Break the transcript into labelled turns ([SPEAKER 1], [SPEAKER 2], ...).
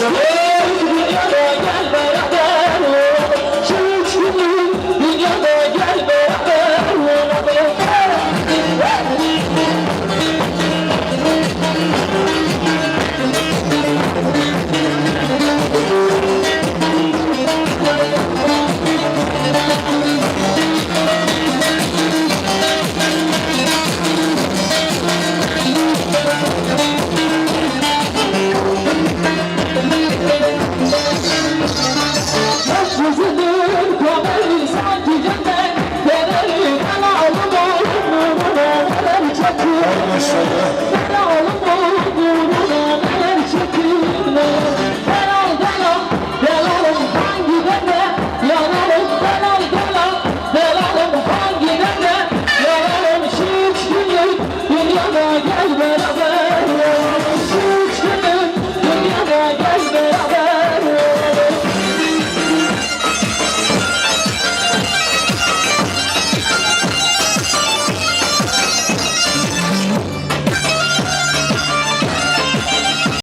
[SPEAKER 1] Revolution. Maşallah.